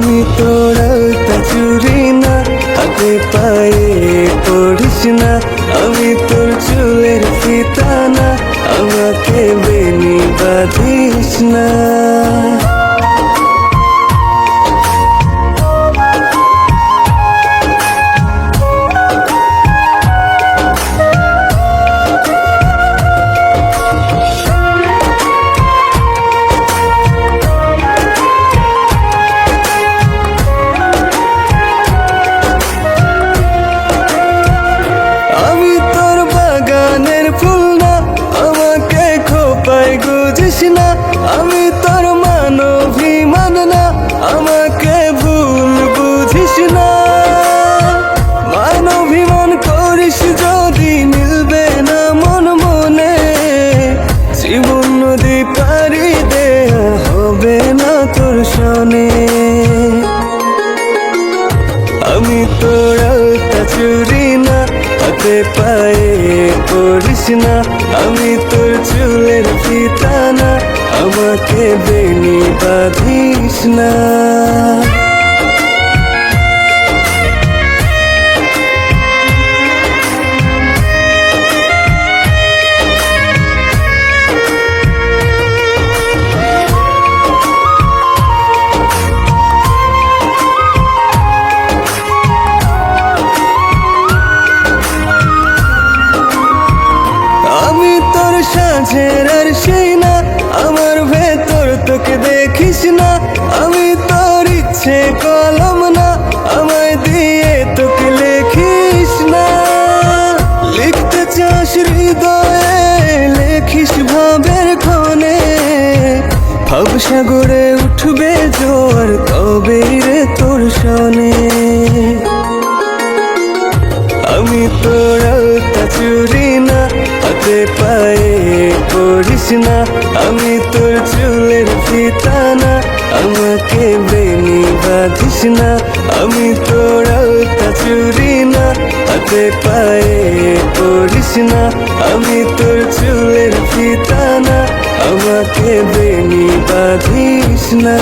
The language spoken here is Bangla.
আমি তোরা চুরি না আগে পায়ে পড়িস না। আমি তোর চুলের ফিতানা, আমাকে বেনি বাঁধিস না। আমাকে ভুল বুঝিস না। মানভিমান করিস যদি মিলবে না মন মনে, জীবন নদী পারি দেয়া হবে না তোর শনে। আমি তোর আলতা চুরি না, হাতে পায়ে পড়িস না। আমি তোর চুলের ফিতানা আমাকে বেনি বাঁধিস না। সাঁঝের আর সেই আমি তোর ইচ্ছে কলম না, আমায় দিয়ে তোকে লেখিস না। লিখতে চাস হৃদয়ে, লেখিস ভাবের ক্ষণে ভাবসাগরে উঠবে জোর তবে রে তোর শনে। আমি তোর চুরি না, হাতে পায়ে করিস না। আমি তোর চুলের ফিতানা আমাকে বেনি বাঁধিস না, আমি তোর তা চুরি না, হাতে পায়ে পড়িস না, আমি তোর চুলের ফিতানা, আমাকে বেনি বাঁধিস না।